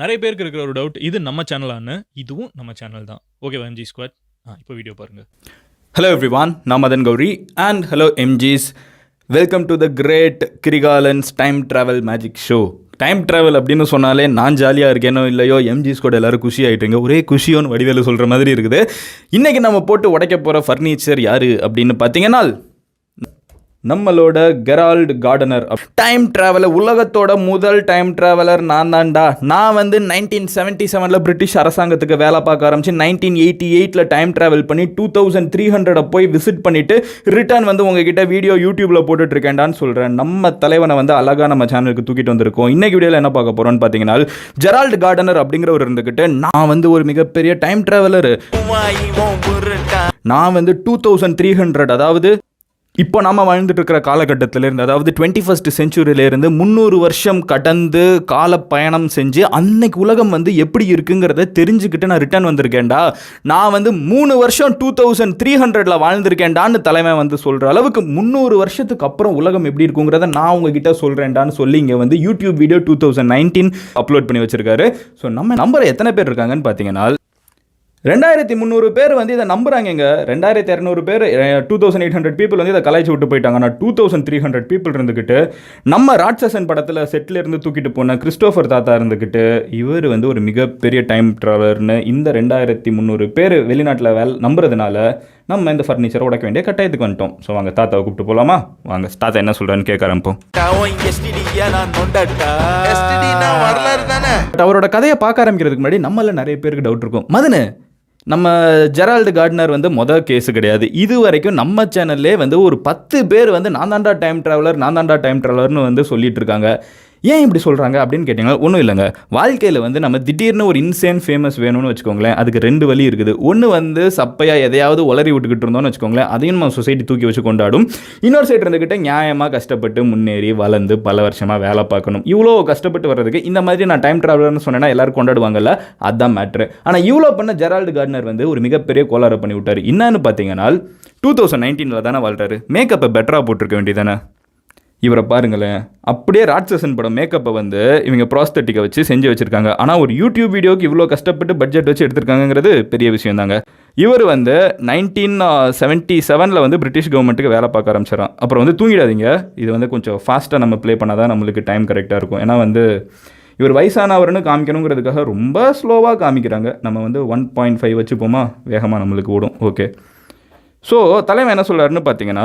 நிறைய பேருக்கு இருக்கிற ஒரு டவுட் இது நம்ம சேனலான்னு இதுவும் நம்ம சேனல் தான். ஓகே எம்ஜி ஸ்குவாட் ஆ இப்போ வீடியோ பாருங்கள் ஹலோ எவ்ரிவான் நான் Madan Gowri and hello எம்ஜிஸ் welcome to the great Kirikalan's time travel magic show time travel அப்படின்னு சொன்னாலே நான் ஜாலியாக இருக்கேனோ இல்லையோ எம்ஜிஸ் கூட எல்லாரும் குஷி ஆகிட்டுங்க ஒரே குஷியோன்னு வடிவேலு சொல்கிற மாதிரி இருக்குது. இன்றைக்கி நம்ம போட்டு உடைக்க போகிற ஃபர்னிச்சர் யார் அப்படின்னு பார்த்தீங்கன்னா நம்மளோட கெரால்டு கார்டனர் டைம் ட்ராவலர் உலகத்தோட முதல் டைம் ட்ராவலர் நான் தான்டா. நான் வந்து நைன்டீன் செவன்ட்டி செவனில் பிரிட்டிஷ் அரசாங்கத்துக்கு வேலை பார்க்க ஆரம்பிச்சு நைன்டீன் எயிட்டி எயிட்டில் டைம் ட்ராவல் பண்ணி டூ தௌசண்ட் த்ரீ ஹண்ட்ரடை போய் விசிட் பண்ணிவிட்டு ரிட்டர்ன் வந்து உங்ககிட்ட வீடியோ யூடியூப்பில் போட்டுட்ருக்கேன்டான்னு சொல்கிறேன் நம்ம தலைவனை வந்து அழகாக நம்ம சேனலுக்கு தூக்கிட்டு வந்திருக்கோம். இன்றைக்கி வீடியோவில் என்ன பார்க்க போகிறோம்னு பார்த்தீங்கன்னா ஜெரால்டு கார்டனர் அப்படிங்கிறவர் இருந்துக்கிட்டு நான் வந்து ஒரு மிகப்பெரிய டைம் ட்ராவலர் நான் வந்து டூ தௌசண்ட் த்ரீ ஹண்ட்ரட் அதாவது இப்போ நம்ம வாழ்ந்துட்டு இருக்கிற காலகட்டத்திலேருந்து அதாவது டுவெண்ட்டி ஃபஸ்ட் செஞ்சுரியிலேருந்து முந்நூறு வருஷம் கடந்து கால பயணம் செஞ்சு அன்னைக்கு உலகம் வந்து எப்படி இருக்குங்கிறத தெரிஞ்சுக்கிட்டு நான் ரிட்டர்ன் வந்திருக்கேன்டா. நான் வந்து மூணு வருஷம் டூ தௌசண்ட் த்ரீ ஹண்ட்ரடில் வாழ்ந்திருக்கேன்டான்னு தலைமை வந்து சொல்கிற அளவுக்கு முந்நூறு வருஷத்துக்கு அப்புறம் உலகம் எப்படி இருக்குங்கிறத நான் உங்ககிட்ட சொல்கிறேன்டான்னு சொல்லி இங்கே வந்து YouTube video two thousand nineteen upload பண்ணி வச்சிருக்காரு. ஸோ நம்ம நம்பர் எத்தனை பேர் இருக்காங்கன்னு பார்த்தீங்கன்னா ரெண்டாயிரத்தி முந்நூறு பேர் வந்து இதை நம்புறாங்கங்க. ரெண்டாயிரத்தி இரநூறு பேர் two thousand eight hundred people வந்து இதை கலாய்ச்சி விட்டு போயிட்டாங்க. ஆனால் two thousand three hundred people இருந்துக்கிட்டு நம்ம ராட்சசன் படத்தில் செட்டில் இருந்து தூக்கிட்டு போன கிறிஸ்டோஃபர் தாத்தா இருந்துக்கிட்டு இவர் வந்து ஒரு மிகப்பெரிய டைம் ட்ராவலர்னு இந்த ரெண்டாயிரத்தி முந்நூறு பேர் வெளிநாட்டில் வேல் நம்புறதுனால நம்ம இந்த ஃபர்னிச்சரை உடைக்க வேண்டிய கட்டாயத்துக்கு வந்துட்டோம். ஸோ வாங்க தாத்தாவை கூப்பிட்டு போகலாமா வாங்க தாத்தா என்ன சொல்கிறான்னு கேட்க ஆரம்பிப்போம். அவரோட கதையை பார்க்க ஆரம்பிக்கிறதுக்கு முன்னாடி நம்மள நிறைய பேருக்கு டவுட் இருக்கும். மதனு நம்ம ஜெரால்டு கார்ட்னர் வந்து மொதல் கேஸு கிடையாது. இது வரைக்கும் நம்ம சேனல்லே வந்து ஒரு பத்து பேர் வந்து நான் தாண்டா டைம் ட்ராவலர் நான் தாண்டா டைம் ட்ராவலர்னு வந்து சொல்லிட்டு இருக்காங்க. ஏன் இப்படி சொல்கிறாங்க அப்படின்னு கேட்டிங்கன்னா ஒன்றும் இல்லைங்க. வாழ்க்கையில் வந்து நம்ம திடீர்னு ஒரு இன்சேன் ஃபேமஸ் வேணும்னு வச்சுக்கோங்களேன் அதுக்கு ரெண்டு வழி இருக்குது. ஒன்று வந்து சப்பையாக எதையாவது உளறி விட்டுக்கிட்டு இருந்தோம்னு வச்சுக்கோங்களேன் அதையும் நம்ம சொசைட்டி தூக்கி வச்சு கொண்டாடும். இன்னொரு சைடு இருந்துக்கிட்ட நியாயமாக கஷ்டப்பட்டு முன்னேறி வளர்ந்து பல வருஷமாக வேலை பார்க்கணும். இவ்வளோ கஷ்டப்பட்டு வர்றதுக்கு இந்த மாதிரி நான் டைம் ட்ராவலர்னு சொன்னேன்னா எல்லாரும் கொண்டாடுவாங்கல்ல அதுதான் மேட்ரு ஆனால் இவ்வளோ பண்ண ஜெரால்டு கார்ட்னர் வந்து ஒரு மிகப்பெரிய கோளாறு பண்ணி விட்டார் என்னன்னு பார்த்தீங்கன்னா டூ தௌசண்ட் நைன்டீனில் தானே வாழ்றாரு. மேக்கப்பை பெட்டராக போட்டிருக்க வேண்டியதானே இவரை பாருங்களேன். அப்படியே ராட்சசன் படம் மேக்கப்பை வந்து இவங்க ப்ராஸ்தட்டிக்கை வச்சு செஞ்சு வச்சுருக்காங்க. ஆனால் ஒரு யூடியூப் வீடியோக்கு இவ்வளோ கஷ்டப்பட்டு பட்ஜெட் வச்சு எடுத்திருக்காங்கிறது பெரிய விஷயம் தாங்க. இவர் வந்து நைன்டீன் செவன்ட்டி செவனில் வந்து பிரிட்டிஷ் கவர்மெண்ட்டுக்கு வேலை பார்க்க ஆரம்பிச்சிடறான் அப்புறம் வந்து தூங்கிடாதீங்க. இது வந்து கொஞ்சம் ஃபாஸ்ட்டாக நம்ம ப்ளே பண்ணால் தான் நம்மளுக்கு டைம் கரெக்டாக இருக்கும். ஏன்னா வந்து இவர் வயசானவர்னு காமிக்கணுங்கிறதுக்காக ரொம்ப ஸ்லோவாக காமிக்கிறாங்க. நம்ம வந்து ஒன் பாயிண்ட் ஃபைவ் வச்சுப்போமா? வேகமாக நம்மளுக்கு ஓடும். ஓகே ஸோ தலைவன் என்ன சொல்கிறாருன்னு பார்த்தீங்கன்னா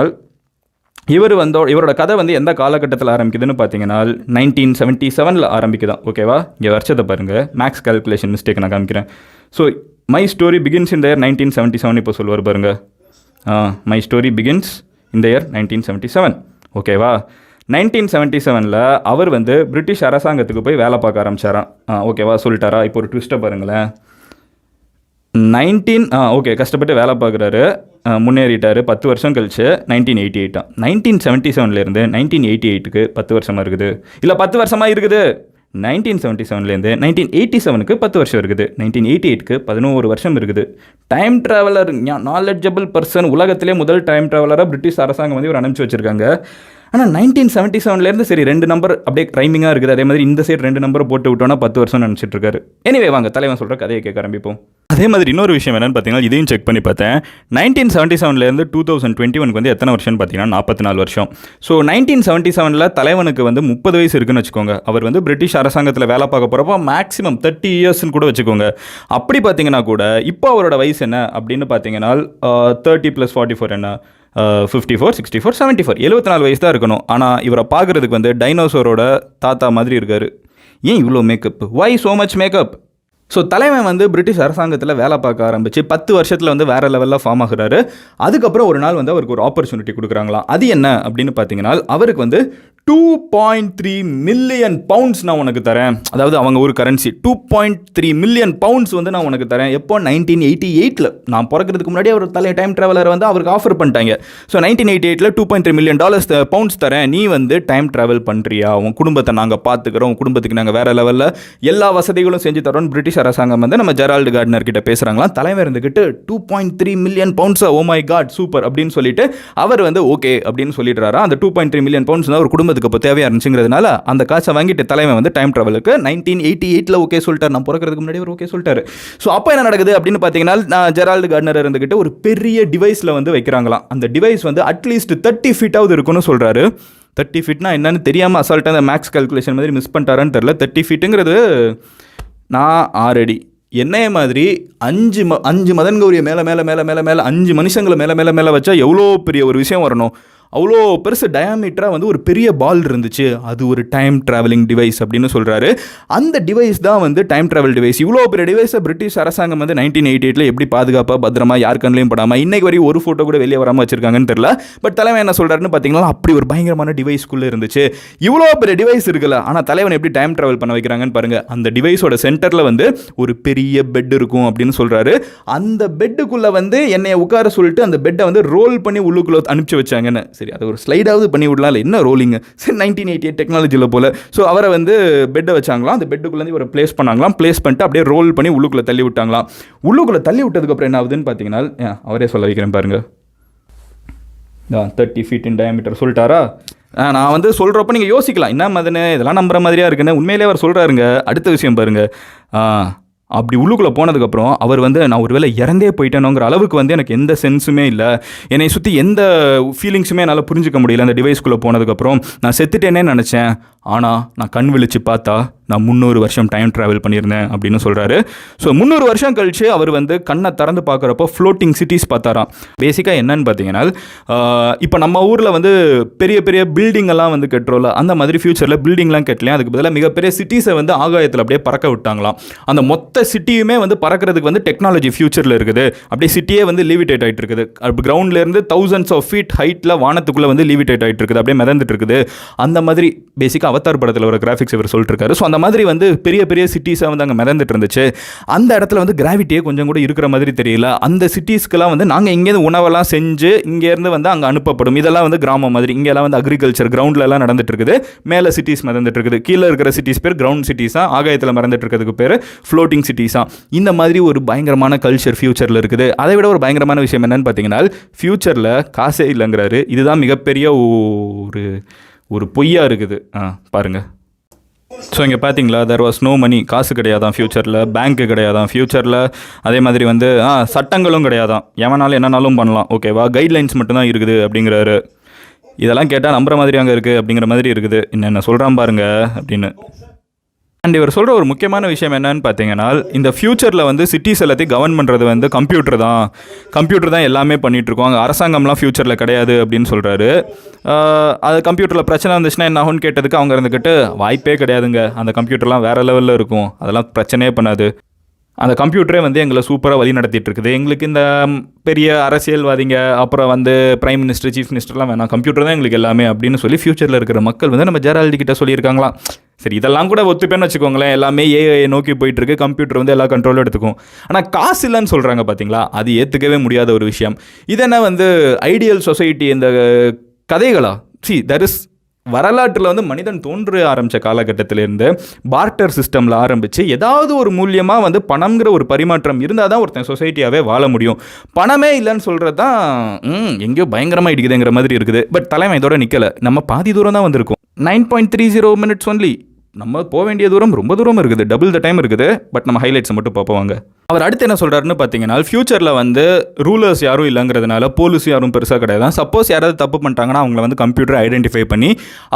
இவர் வந்தோ இவரோட கதை வந்து எந்த காலகட்டத்தில் ஆரம்பிக்குதுன்னு பார்த்தீங்கன்னா நைன்டீன் செவன்ட்டி செவனில் ஆரம்பிக்குதான் ஓகேவா இங்கே வருஷத்தை பாருங்கள் மேக்ஸ் கால்குலேஷன் மிஸ்டேக் நான் காமிக்கிறேன். ஸோ மை ஸ்டோரி பிகின்ஸ் இந்த இயர் நைன்டீன் செவன்ட்டி செவன் இப்போ சொல்லுவார் பாருங்க. ஆ மை ஸ்டோரி பிகின்ஸ் இந்த இயர் நைன்டீன் செவன்ட்டி செவன் ஓகேவா நைன்டீன் செவன்ட்டி செவனில் அவர் வந்து பிரிட்டிஷ் அரசாங்கத்துக்கு போய் வேலை பார்க்க ஆரம்பிச்சாராம். ஆ ஓகேவா சொல்லிட்டாரா? இப்போ ஒரு ட்விஸ்ட்டை பாருங்களேன். நைன்டீன் ஆ ஓகே கஷ்டப்பட்டு வேலை பார்க்குறாரு. முன்னேறிட்டார். பத்து வருஷம் கழிச்சு நைன்டீன் எயிட்டி எயிட்டா நைன்டீன் செவன்ட்டி செவன்லேருந்து நைன்டீன் எயிட்டி எயிட்டுக்கு பத்து வருஷமாக இருக்குது. இல்லை பத்து வருஷமாக இருக்குது. நைன்டீன் செவன்ட்டி செவன்லேருந்து நைன்டீன் எயிட்டி செவனுக்கு பத்து வருஷம் இருக்குது. நைன்டீன் எயிட்டி எயிட்க்கு பதினோரு வருஷம் இருக்குது. டைம் ட்ராவலர் நாலெட்ஜபிள் பர்சன் உலகத்திலே முதல் டைம் ட்ராவலராக பிரிட்டிஷ் அரசாங்கம் வந்து இவர் அனுப்பிச்சி வச்சுருக்காங்க. ஆனால் நைன்டீன் செவன்ட்டி செவன்லேருந்து சரி ரெண்டு நம்பர் அப்படியே ரைமிங்காக இருக்குது. அதே மாதிரி இந்த சைடு ரெண்டு நம்பர் போட்டு விட்டோன்னா பத்து வருஷம் நினச்சிட்டு இருக்காரு. எனிவே வாங்க தலைவன் சொல்கிற கதையை கேட்க ஆரம்பிப்போம். அதே மாதிரி இன்னொரு விஷயம் என்னன்னு பார்த்தீங்கன்னா இதையும் செக் பண்ணி பார்த்தேன். நைன்டீன் செவன்ட்டி செவன்லேருந்து டூ தௌசண்ட் டுவெண்ட்டி ஒனுக்கு வந்து எத்தனை வருஷம்னு பார்த்தீங்கன்னா நாற்பத்தி நாலு வருஷம். ஸோ நைன்டீன் செவன்ட்டி செவனில் தலைவனுக்கு வந்து முப்பது வயசு இருக்குன்னு வச்சுக்கோங்க. அவர் வந்து பிரிட்டிஷ் அரசாங்கத்தில் வேலை பார்க்க போகிறப்போ மேக்ஸிமம் தேர்ட்டி இயர்ஸ்னு கூட வச்சுக்கோங்க. அப்படி பார்த்தீங்கன்னா கூட இப்போ அவரோட வயசு என்ன? அப்படின்னு பார்த்தீங்கன்னா தேர்ட்டி ப்ளஸ் ஃபார்ட்டி ஃபோர் என்ன? Fifty four sixty four seventy four எழுபத்தி நாலு வயசு தான் இருக்கணும். ஆனால் இவரை பார்க்குறதுக்கு வந்து டைனோசரோட தாத்தா மாதிரி இருக்கார். ஏன் இவ்வளோ makeup why so much makeup so தலைவன் வந்து பிரிட்டிஷ் அரசாங்கத்தில் வேலை பார்க்க ஆரம்பிச்சு பத்து வருஷத்தில் வந்து வேறு லெவலில் ஃபார்ம் ஆகுறாரு. அதுக்கப்புறம் ஒரு நாள் வந்து அவருக்கு ஒரு ஆப்பர்ச்சுனிட்டி கொடுக்குறாங்களாம். அது என்ன அப்படின்னு பார்த்தீங்கன்னா அவருக்கு வந்து two point three million pounds நான் உனக்கு தரேன். அதாவது அவங்க ஒரு currency two point three million pounds வந்து நான் உனக்கு தரேன். எப்போ? நைன்டீன் எயிட்டி எயிட்டில் நான் பிறக்கிறதுக்கு முன்னாடி அவர் தலை டைம் ட்ராவலர் வந்து அவருக்கு ஆஃபர் பண்ணிட்டாங்க. ஸோ நைன்டீன் எயிட்டி எயிட்டில் two point three million dollars pounds தரேன். நீ வந்து டைம் ட்ராவல் பண்ணுறியா உன் குடும்பத்தை நாங்கள் பார்த்துக்கிறோம் உன் குடும்பத்துக்கு நாங்கள் வேறு லெவலில் எல்லா வசதிகளும் செஞ்சு தரோம்னு பிரிட்டிஷ் அரசாங்கம் வந்து நம்ம ஜெரால்டு கார்டனர் கிட்ட பேசுகிறாங்களாம் தலைவர் இருந்துக்கிட்டு two point three million pounds oh my God super அப்படின்னு சொல்லிட்டு அவர் வந்து ஓகே அப்படின்னு சொல்லிடுறாரா அந்த two point three million pounds ஒரு குடும்பத்தை அதுக்கு அப்போ தேவையாக இருந்துச்சுங்கிறதுனால அந்த காசை வாங்கிட்டு தலைமை வந்து டைம் ட்ராவலுக்கு நைன்டீன் எயிட்டி எயிட்டில் ஓகே சொல்லிட்டார். நான் பிறக்கிறதுக்கு முன்னாடி ஒரு ஓகே சொல்லிட்டாரு. ஸோ அப்போ என்ன நடக்குது அப்படின்னு பார்த்தீங்கன்னா நான் ஜெரால்டு கார்டனர் இருந்துக்கிட்டு ஒரு பெரிய டிவைஸில் வந்து வைக்கிறாங்களாம். அந்த டிவைஸ் வந்து அட்லீஸ்ட் தேர்ட்டி ஃபீட்டாவது இருக்குன்னு சொல்கிறாரு தேர்ட்டி ஃபீட்னா என்னன்னு தெரியாமல் அசால்ட்டாக அந்த மேக்ஸ் கால்குலேஷன் மாதிரி மிஸ் பண்ணிட்டாரான்னு தெரில தேர்ட்டி ஃபீட்டுங்கிறது நான் ஆறடி என்னைய மாதிரி அஞ்சு ம அஞ்சு மதன் கௌரியை மேலே மேலே மேலே மேலே மேலே அஞ்சு மனுஷங்களை மேலே மேலே மேலே வச்சா எவ்வளோ பெரிய ஒரு விஷயம் வரணும்? அவ்வளோ பெருசு டயாமீட்டராக வந்து ஒரு பெரிய பால் இருந்துச்சு. அது ஒரு டைம் ட்ராவலிங் டிவைஸ் அப்படின்னு சொல்கிறாரு அந்த டிவைஸ் தான் வந்து டைம் ட்ராவல் டிவைஸ் இவ்வளோ பெரிய டிவைஸை பிரிட்டிஷ் அரசாங்கம் வந்து நைன்டீன் எயிட்டி எயிட்டில் எப்படி பாதுகாப்பாக பத்திரமா யார் கண்ணிலையும் படாமல் இன்னைக்கு வரையும் ஒரு ஃபோட்டோ கூட வெளியே வராமல் வச்சிருக்காங்கன்னு தெரியல. பட் தலைவன் என்ன சொல்கிறாருன்னு பார்த்தீங்கன்னா அப்படி ஒரு பயங்கரமான டிவைஸ்க்குள்ளே இருந்துச்சு. இவ்வளோ பெரிய டிவைஸ் இருக்குல்ல. ஆனால் தலைவன் எப்படி டைம் ட்ராவல் பண்ண வைக்கிறாங்கன்னு பாருங்க. அந்த டிவைஸோட சென்டரில் வந்து ஒரு பெரிய பெட் இருக்கும் அப்படின்னு சொல்கிறாரு அந்த பெட்டுக்குள்ளே வந்து என்னை உட்கார சொல்லிட்டு அந்த பெட்டை வந்து ரோல் பண்ணி உள்ளுக்குள்ளே அனுப்பிச்சு வச்சாங்கன்னு. சரி அதை ஒரு ஸ்லைடாவது பண்ணி விடலாம். இல்லை என்ன ரோலிங்கு சரி நைன்டீன் எயிட்டி எயிட் டெக்னாலஜியில் போல். ஸோ அவரை வந்து பெட்டை வச்சாங்களாம். அந்த பெட்டுக்குள்ளே இவரை ப்ளேஸ் பண்ணாங்களாம். ப்ளேஸ் பண்ணிட்டு அப்படியே ரோல் பண்ணி உள்ளுக்குள்ளே தள்ளி விட்டாங்களாம். உள்ளுக்குள்ளே தள்ளி விட்டதுக்கப்புறம் என்ன ஆகுதுன்னு பார்த்தீங்கன்னா அவரே சொல்ல வைக்கிறேன் பாருங்கள் தேர்ட்டி ஃபீட் இன் டயமீட்டர் சொல்லிட்டாரா? ஆ, நான் வந்து சொல்கிறப்ப நீங்கள் யோசிக்கலாம். என்ன மதனு? இதெல்லாம் நம்புற மாதிரியா இருக்குன்னு. உண்மையிலே அவர் சொல்கிறாருங்க அடுத்த விஷயம் பாருங்கள் ஆ, அப்படி உள்ளுக்குள்ளே போனதுக்கப்புறம் அவர் வந்து நான் ஒருவேளை இறந்தே போயிட்டேனோங்கிற அளவுக்கு வந்து எனக்கு எந்த சென்ஸுமே இல்லை. என்னை சுற்றி எந்த ஃபீலிங்ஸுமே என்னால் புரிஞ்சுக்க முடியல. அந்த டிவைஸ்க்குள்ளே போனதுக்கப்புறம் நான் செத்துட்டேனே நினச்சேன். ஆனால் நான் கண் விழிச்சு பார்த்தா நான் முந்நூறு வருஷம் டைம் ட்ராவல் பண்ணியிருந்தேன் அப்படின்னு சொல்கிறாரு ஸோ முந்நூறு வருஷம் கழித்து அவர் வந்து கண்ணை திறந்து பார்க்குறப்போ ஃப்ளோட்டிங் சிட்டிஸ் பார்த்தாராம். பேசிக்காக என்னன்னு பார்த்தீங்கன்னா இப்போ நம்ம ஊரில் வந்து பெரிய பெரிய பில்டிங் எல்லாம் வந்து கட்டுறோம்ல அந்த மாதிரி ஃபியூச்சரில் பில்டிங்லாம் கட்டலையும் அதுக்கு பதிலாக மிகப்பெரிய சிட்டிஸை வந்து ஆகாயத்தில் அப்படியே பறக்க விட்டாங்களாம். அந்த மொத்த சிட்டியுமே வந்து பறக்கிறதுக்கு வந்து டெக்னாலஜி ஃபியூச்சரில் இருக்குது. அப்படியே சிட்டியே வந்து லிவிடேட் ஆகிட்டு இருக்குது. அப்படி கிரவுண்ட்லேருந்து தௌசண்ட்ஸ் ஆஃப் ஃபீட் ஹைட்டில் வானத்துக்குள்ளே வந்து லிவிடேட் ஆகிட்டு இருக்குது. அப்படியே மிதந்துட்டு இருக்குது. அந்த மாதிரி பேசிக்காக அவதார் படத்தில் ஒரு கிராஃபிக்ஸ் இவர் சொல்லிட்டு இருக்காரு. ஸோ அந்த மாதிரி வந்து பெரிய பெரிய சிட்டிஸாக வந்து அங்கே மிதந்துட்டு இருந்துச்சு. அந்த இடத்துல வந்து கிராவிட்டியே கொஞ்சம் கூட இருக்கிற மாதிரி தெரியல. அந்த சிட்டிஸ்க்கெல்லாம் வந்து நாங்கள் இங்கேருந்து உணவெல்லாம் செஞ்சு இங்கேருந்து வந்து அங்கே அனுப்பப்படும். இதெல்லாம் வந்து கிராமம் மாதிரி. இங்கெல்லாம் வந்து அக்ரிகல்ச்சர் கிரவுண்ட்லலாம் நடந்துட்டு இருக்குது. மேலே சிட்டிஸ் மிதந்துட்டு இருக்குது. கீழே இருக்கிற சிட்டிஸ் பேர் கிரவுண்ட் சிட்டிஸாக ஆகாயத்தில் மறந்துட்டு இருக்கிறதுக்கு பேர் ஃப்ளோட்டிங் சிட்டிஸாக இந்த மாதிரி ஒரு பயங்கரமான கல்ச்சர் ஃபியூச்சரில் இருக்குது. அதை விட ஒரு பயங்கரமான விஷயம் என்னன்னு பார்த்தீங்கன்னா ஃப்யூச்சரில் காசே இல்லைங்கிறாரு. இதுதான் மிகப்பெரிய ஒரு ஒரு பொய்யா இருக்குது. ஆ பாருங்கள் ஸோ இங்கே பார்த்தீங்களா தெர் வாஸ் நோ மணி காசு கிடையாதான் ஃப்யூச்சரில் பேங்க்கு கிடையாதான் ஃப்யூச்சரில் அதே மாதிரி வந்து ஆ சட்டங்களும் கிடையாதான். எவனாலும் என்னனாலும் பண்ணலாம். ஓகேவா கைட்லைன்ஸ் மட்டும்தான் இருக்குது அப்படிங்கிறாரு. இதெல்லாம் கேட்டால் நம்புற மாதிரி அங்கே இருக்குது அப்படிங்கிற மாதிரி இருக்குது. என்னென்ன சொல்கிறான் பாருங்க அப்படின்னு. அண்ட் இவர் சொல்கிற ஒரு முக்கியமான விஷயம் என்னன்னு பார்த்தீங்கன்னா இந்த ஃப்யூச்சரில் வந்து சிட்டிஸ் எல்லாத்தையும் கவர்ன் பண்ணுறது வந்து கம்ப்யூட்டர் தான். கம்ப்யூட்டர் தான் எல்லாமே பண்ணிகிட்ருக்கோம் அங்கே அரசாங்கம்லாம் ஃப்யூச்சரில் கிடையாது அப்படின்னு சொல்கிறாரு அது கம்ப்யூட்டரில் பிரச்சனை வந்துச்சுன்னா என்ன ஆகும்னு கேட்டதுக்கு அவங்க இருந்துக்கிட்டு வாய்ப்பே கிடையாதுங்க. அந்த கம்ப்யூட்டர்லாம் வேறு லெவலில் இருக்கும். அதெல்லாம் பிரச்சனையே பண்ணாது. அந்த கம்ப்யூட்டரே வந்து எங்களை சூப்பராக வழி நடத்திட்டு இருக்குது எங்களுக்கு இந்த பெரிய அரசியல்வாதிங்க அப்புறம் வந்து பிரைம் மினிஸ்டர் சீஃப் மினிஸ்டர்லாம் வேணாம். கம்ப்யூட்டர் தான் எங்களுக்கு எல்லாமே அப்படின்னு சொல்லி ஃப்யூச்சரில் இருக்கிற மக்கள் வந்து நம்ம ஜெரால்டி கிட்ட சொல்லியிருக்காங்களாம். சரி இதெல்லாம் கூட ஒத்துப்பேன்னு வச்சுக்கோங்களேன். எல்லாமே ஏஐ நோக்கி போயிட்டு இருக்கு கம்ப்யூட்டர் வந்து எல்லா கண்ட்ரோலும் எடுத்துக்கும். ஆனால் காசு இல்லைன்னு சொல்கிறாங்க பார்த்தீங்களா அது ஏற்றுக்கவே முடியாத ஒரு விஷயம். இதென்ன வந்து ஐடியல் சொசைட்டி இந்த கதைகளா? சி தர் இஸ் வரலாற்றில் வந்து மனிதன் தோன்ற ஆரம்பித்த காலகட்டத்திலேருந்து பார்ட்டர் சிஸ்டமில் ஆரம்பித்து ஏதாவது ஒரு மூலியமாக வந்து பணம்ங்கிற ஒரு பரிமாற்றம் இருந்தால் தான் ஒருத்தன் சொசைட்டியாகவே வாழ முடியும். பணமே இல்லைன்னு சொல்கிறது தான் எங்கேயோ பயங்கரமாக இடிக்குதுங்கிற மாதிரி இருக்குது. பட் தலைமை இதோட நிற்கலை நம்ம பாதி தூரம் தான் வந்திருக்கோம். Nine point three zero minutes only நம்ம போக வேண்டிய தூரம் ரொம்ப தூரம் இருக்குது. டபுள் த டைம் இருக்குது. பட் நம்ம ஹைலைட்ஸை மட்டும் பார்ப்போம் வாங்க. அவர் அடுத்து என்ன சொல்கிறாருன்னு பார்த்தீங்கன்னா ஃபியூச்சரில் வந்து ரூலர்ஸ் யாரும் இல்லைங்கிறதுனால போலீஸ் யாரும் பெருசாக கிடையாது. சப்போஸ் யாராவது தப்பு பண்ணிட்டாங்கன்னா அவங்கள வந்து கம்ப்யூட்டர் ஐடென்டிஃபை பண்ணி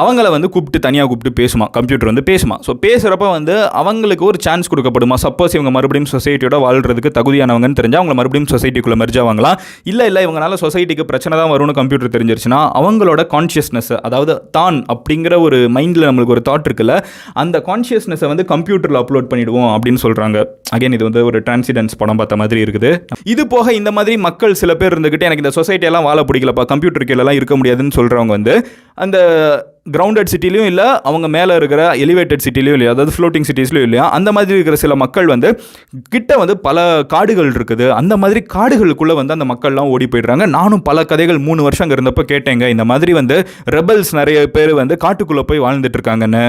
அவங்கள வந்து கூப்பிட்டு தனியாக கூப்பிட்டு பேசுமா கம்ப்யூட்டர் வந்து பேசுமா. ஸோ பேசுகிறப்ப வந்து அவங்களுக்கு ஒரு சான்ஸ் கொடுக்கப்படுமா? சப்போஸ் இவங்க மறுபடியும் சொசைட்டியோட வாழ்கிறதுக்கு தகுதியானவங்கன்னு தெரிஞ்சால் அவங்கள மறுபடியும் சொசைட்டிக்குள்ளே மெர்ஜ் இல்லை இல்லை இவங்களால சொசைட்டிக்கு பிரச்சனை தான் வரும்னு கம்ப்யூட்டர் தெரிஞ்சிருச்சுன்னா அவங்களோட கான்ஷியஸ்னஸ் அதாவது தான் அப்படிங்கிற ஒரு மைண்டில் நம்மளுக்கு ஒரு தாட் இருக்குல்ல அந்த கான்ஷியஸ்னஸை வந்து கம்ப்யூட்டரில் அப்லோட் பண்ணிவிடுவோம் அப்படின்னு சொல்கிறாங்க அகைன் இது வந்து ஒரு டிரான்சிடென்ஸ் படம் பார்த்த மாதிரி இருக்குது. இது போக இந்த மாதிரி மக்கள் சில பேர் இருந்துக்கிட்டு எனக்கு இந்த சொசைட்டியெல்லாம் வாழ பிடிக்கலப்பா கம்ப்யூட்டர் கீழெல்லாம் இருக்க முடியாதுன்னு சொல்கிறவங்க வந்து அந்த கிரவுண்டட் சிட்டிலையும் இல்லை அவங்க மேலே இருக்கிற எலிவேட்டட் சிட்டிலையும் இல்லையா அதாவது ஃப்ளோட்டிங் சிட்டிஸ்லையும் இல்லையா அந்த மாதிரி இருக்கிற சில மக்கள் வந்து கிட்ட வந்து பல காடுகள் இருக்குது. அந்த மாதிரி காடுகளுக்குள்ளே வந்து அந்த மக்கள்லாம் ஓடி போயிடுறாங்க. நானும் பல கதைகள் மூணு வருஷம் அங்கே இருந்தப்போ கேட்டேங்க. இந்த மாதிரி வந்து ரெபல்ஸ் நிறைய பேர் வந்து காட்டுக்குள்ளே போய் வாழ்ந்துட்டு இருக்காங்கன்னு.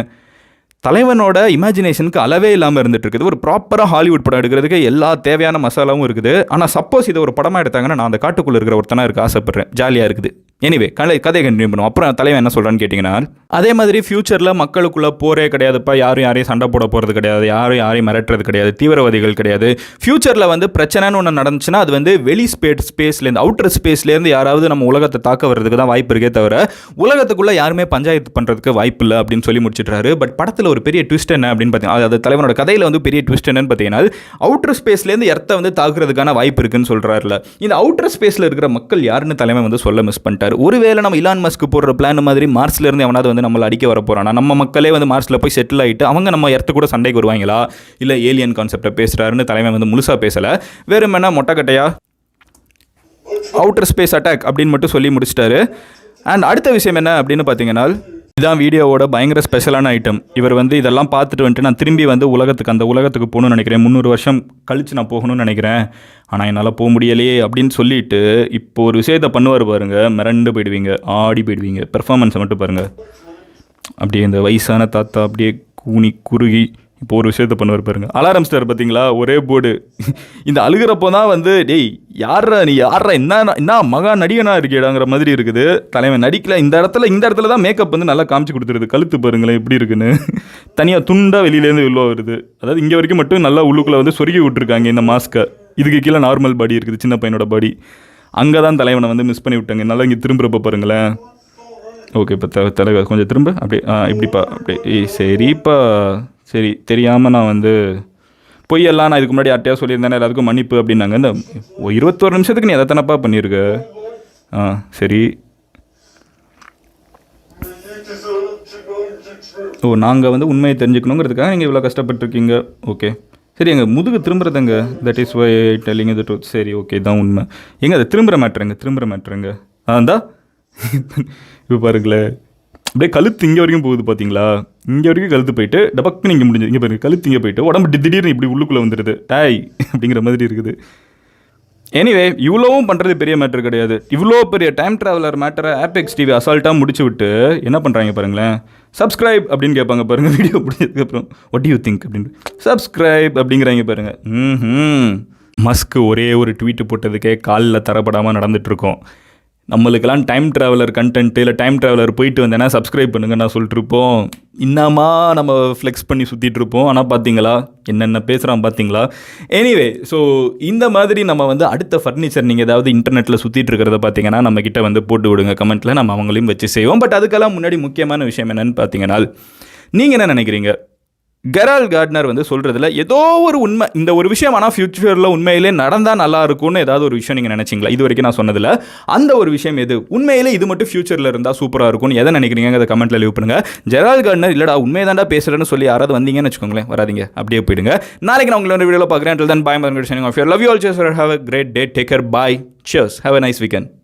தலைவனோட இமேஜினேஷனுக்கு அளவே இல்லாமல் இருந்துட்டு இருக்குது. ஒரு ப்ராப்பராக ஹாலிவுட் படம் எடுக்கிறதுக்கு எல்லா தேவையான மசாலாவும் இருக்குது. ஆனால் சப்போஸ் இதை ஒரு படமாக எடுத்தாங்கன்னா நான் அந்த காட்டுக்குள்ளே இருக்கிற ஒருத்தனாக இருக்க ஆசைப்படுறேன். ஜாலியாக இருக்குது. எனிவே கதை கதையை கண்டினியூ பண்ணுவோம். அப்புறம் தலைவன் என்ன சொல்கிறான்னு கேட்டிங்கன்னா அதே மாதிரி ஃப்யூச்சரில் மக்களுக்குள்ள போரே கிடையாதுப்பா. யாரும் யாரையும் சண்டை போட போகிறது கிடையாது. யாரும் யாரையும் மிரட்டுறது கிடையாது. தீவிரவாதிகள் கிடையாது. ஃப்யூச்சரில் வந்து பிரச்சனைன்னு ஒன்று நடந்துச்சுன்னா அது வந்து வெளி ஸ்பேட் ஸ்பேஸ்லேருந்து அவுட்டர் ஸ்பேஸ்லேருந்து யாராவது நம்ம உலகத்தை தாக்க வர்றதுக்கு தான் வாய்ப்பு இருக்கே தவிர உலகத்துக்குள்ளே யாருமே பஞ்சாயத்து பண்ணுறதுக்கு வாய்ப்பு இல்லை அப்படின்னு சொல்லி முடிச்சிட்றாரு. பட் படத்தில் ஒரு பெரிய ட்விஸ்ட் என்ன அப்படின்னு பார்த்தீங்கன்னா அது தலைவனோட கதையில் வந்து பெரிய ட்விஸ்ட் என்னன்னு பார்த்தீங்கன்னா அவுட்டர் ஸ்பேஸ்லேருந்து எர்த்தை வந்து தாக்குறதுக்கான வாய்ப்பு இருக்குன்னு சொல்கிறாருல இந்த அவுட்டர் ஸ்பேஸில் இருக்கிற மக்கள் யாருன்னு தலைமை வந்து சொல்ல மிஸ் பண்ணிட்டார். ஒருவேளை நம்ம இலான் மஸ்க்கு போடுற பிளான் மாதிரி மார்ஸ்லேருந்து எவனாவது வந்து நம்மளை அடிக்க வர போகிறானா நம்ம மக்களே வந்து மார்ஸில் போய் செட்டில் ஆகிட்டு அவங்க நம்ம எர்த்து கூட சண்டைக்கு வருவாங்களா? இல்லை ஏலியன் கான்செப்டை பேசுகிறாருன்னு தலைமை வந்து முழுசாக பேசலை. வெறும் மொட்டைக்கட்டையா அவுட்டர் ஸ்பேஸ் அட்டாக் அப்படின்னு மட்டும் சொல்லி முடிச்சிட்டாரு. அண்ட் அடுத்த விஷயம் என்ன அப்படின்னு பார்த்தீங்கன்னா இதான் வீடியோவோட பயங்கர ஸ்பெஷலான ஐட்டம் இவர் வந்து இதெல்லாம் பார்த்துட்டு வந்துட்டு நான் திரும்பி வந்து உலகத்துக்கு அந்த உலகத்துக்கு போகணும்னு நினைக்கிறேன். முந்நூறு வருஷம் கழிச்சு நான் போகணும்னு நினைக்கிறேன். ஆனால் என்னால் போக முடியலையே அப்படின்னு சொல்லிட்டு இப்போ ஒரு விஷயத்தை பண்ணுவார் பாருங்கள் மிரண்டு போயிடுவீங்க. ஆடி போயிடுவீங்க. பெர்ஃபார்மன்ஸை மட்டும் பாருங்கள் அப்படியே இந்த வயசான தாத்தா அப்படியே கூனி குறுகி இப்போ ஒரு விஷயத்த பண்ணுவார் பாருங்க. அலாரம் ஸ்டார் பார்த்தீங்களா ஒரே போர்டு இந்த அழுகிறப்போ தான் வந்து டேய் யாரா நீ? யாரா என்ன என்ன மகா நடிகனா இருக்கேடாங்கிற மாதிரி இருக்குது. தலைவன் நடிக்கல. இந்த இடத்துல இந்த இடத்துல தான் மேக்கப் வந்து நல்லா காமிச்சு கொடுத்துருது. கழுத்து பாருங்களேன் எப்படி இருக்குன்னு. தனியாக துண்டாக வெளியிலேருந்து உள்ள வருது. அதாவது இங்கே வரைக்கும் மட்டும் நல்லா உள்ளுக்குள்ளே வந்து சொருகி விட்டுருக்காங்க இந்த மாஸ்க்கை இதுக்கு கீழே நார்மல் பாடி இருக்குது சின்ன பையனோட பாடி அங்கே தான் தலைவனை வந்து மிஸ் பண்ணி விட்டாங்க. நல்லா இங்கே திரும்புகிறப்ப பாருங்களேன். ஓகே இப்போ த தலைவர் கொஞ்சம் திரும்ப. அப்படியே ஆ இப்படிப்பா அப்படியே சரிப்பா. சரி தெரியாமல் நான் வந்து பொய்யெல்லாம் நான் இதுக்கு முன்னாடி யார்ட்டையா சொல்லியிருந்தேன் எல்லாத்துக்கும் மன்னிப்பு அப்படின்னாங்க. இந்த இருபத்தோரு நிமிஷத்துக்கு நீ எதை தானப்பா பண்ணியிருக்க ஆ சரி. ஓ நாங்கள் வந்து உண்மையை தெரிஞ்சுக்கணுங்கிறதுக்காக நீங்கள் இவ்வளோ கஷ்டப்பட்டுருக்கீங்க. ஓகே. சரி எங்கள் முதுகு திரும்புறதுங்க தட் இஸ் வை டெல்லிங் இது ட்ரூத் சரி ஓகே தான் உண்மை. எங்கே அதை திரும்புகிற மாட்டுறேங்க திரும்புகிற ஆ ஆந்தா இப்போ பாருங்களேன். அப்படியே கழுத்து இங்கே வரைக்கும் போகுது பார்த்தீங்களா இங்கே வரைக்கும் கழுத்து போயிட்டு டபக்குன்னு இங்கே முடிஞ்சது இங்கே பாருங்க கழுத்து இங்கே போயிட்டு உடம்பு திடீர்னு இப்படி உள்ளுக்குள்ளே வந்துடுது டாய் அப்படிங்கிற மாதிரி இருக்குது. எனிவே இவ்வளோவும் பண்ணுறது பெரிய மேட்ரு கிடையாது. இவ்வளோ பெரிய டைம் ட்ராவலர் மேட்டரை ஆப்பெக்ஸ் டிவி அசால்ட்டாக முடிச்சு விட்டு என்ன பண்ணுறாங்க பாருங்களேன்? சப்ஸ்கிரைப் அப்படின்னு கேட்பாங்க பாருங்கள் வீடியோ முடிஞ்சதுக்கப்புறம் ஒட் யூ திங்க் அப்படின்னு. சப்ஸ்கிரைப் அப்படிங்கிறாங்க பாருங்கள் ம் மஸ்க்கு ஒரே ஒரு ட்வீட்டு போட்டதுக்கே காலில் தரப்படாமல் நடந்துட்டுருக்கோம் நம்மளுக்கெல்லாம் டைம் ட்ராவலர் கண்டென்ட்டு இல்லை டைம் ட்ராவலர் போயிட்டு வந்தேன்னா சப்ஸ்கிரைப் பண்ணுங்க நான் சொல்லிட்டுருப்போம். இன்னமா நம்ம ஃப்ளெக்ஸ் பண்ணி சுற்றிட்டு இருப்போம் ஆனால் பார்த்தீங்களா என்னென்ன பேசுகிறான் பார்த்தீங்களா எனிவே ஸோ இந்த மாதிரி நம்ம வந்து அடுத்த ஃபர்னிச்சர் நீங்கள் ஏதாவது இன்டர்நெட்டில் சுற்றிட்டு இருக்கிறத பார்த்தீங்கன்னா நம்ம கிட்ட வந்து போட்டு விடுங்க. கமெண்ட்டில் நம்ம அவங்களையும் வச்சு செய்வோம். பட் அதுக்கெல்லாம் முன்னாடி முக்கியமான விஷயம் என்னென்னு பார்த்தீங்கன்னா நீங்கள் என்ன நினைக்கிறீங்க? கெரால் கார்ட்னர் வந்து சொல்கிறதுல ஏதோ ஒரு உண்மை இந்த ஒரு விஷயம் ஆனால் ஃப்யூச்சரில் உண்மையிலே நடந்தால் நல்லா இருக்கும்னு ஏதாவது ஒரு விஷயம் நீங்கள் நினச்சிங்களா? இது வரைக்கும் நான் சொன்னதில். அந்த ஒரு விஷயம் எது? உண்மையிலே இது மட்டும் ஃப்யூச்சரில் இருந்தால் சூப்பராக இருக்கும்னு எதை நினைக்கிறீங்க அதை கமெண்ட்டில் லீவ் பண்ணுங்கள் ஜெரால் கார்ட்னர் இல்லடா உண்மை தாண்டா பேசுகிறேன்னு சொல்லி யாராவது வந்தீங்கன்னு வச்சுக்கோங்களேன் வராதீங்க. அப்படியே போயிடுங்க. நாளைக்கு நான் உங்களோட வீடியோவில் பார்க்குறேன். Then bye my love you all. All have have a great day take care bye cheers. Have a nice weekend.